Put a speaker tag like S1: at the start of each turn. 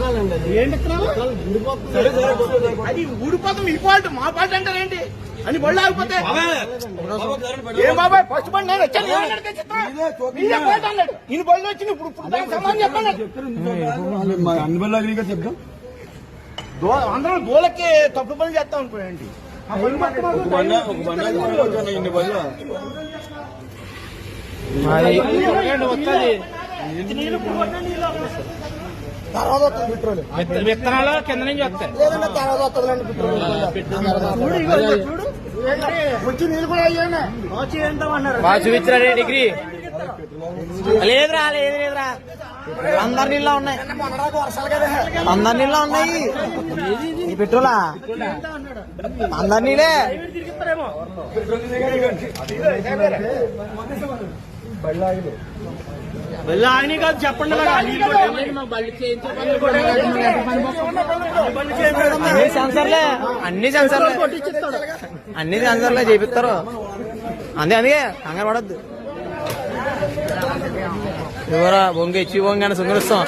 S1: అది.
S2: ఏంటి
S1: ఊడిపోతుంది
S2: మీ ఫాల్ట్ మా ఫాల్ట్ అంటారేంటి అని బళ్ళు ఆగిపోతే ఏం బాబాయ్? ఫస్ట్ బండి నేను వచ్చాను అన్నాడు. ఈయన బళ్ళు వచ్చింది ఇప్పుడు ఇప్పుడు దానికి సమాధానం చెప్పండి
S3: అన్ని బల్ల అగ్రిగా చెప్తాం
S2: అందరం దోలకి తప్పు పని చేస్తాం అనుకోండి. ఆ బళ్ళు
S1: తర్వాత వస్తుంది పెట్రోల్
S4: విత్తనాలు కింద నుంచి వస్తాయి.
S1: లేదంటే తర్వాత వస్తుందండి పెట్రోల్
S2: చూడు ఇగో ఇగో చూడు. వచ్చి నీళ్ళు కూడా అయ్యాను
S4: బాగా చూపించారా డిగ్రీ. లేదురా లేదు లేదురా. అందరి నీళ్ళ ఉన్నాయి. అందరి నీళ్ళ ఉన్నాయి. ఈ పెట్రోలా? అందరి నీళ్ళే?
S2: ఆయన కాదు చెప్పండి
S4: అన్ని సెన్సర్లే. అన్ని సెన్సర్లే. అన్ని సెన్సర్లే చేపిస్తారు. అంతే అందుకే కంగారు పడద్దు. ఎవరా బొంగ ఇచ్చి బొంగ అని సుంగరిస్తాం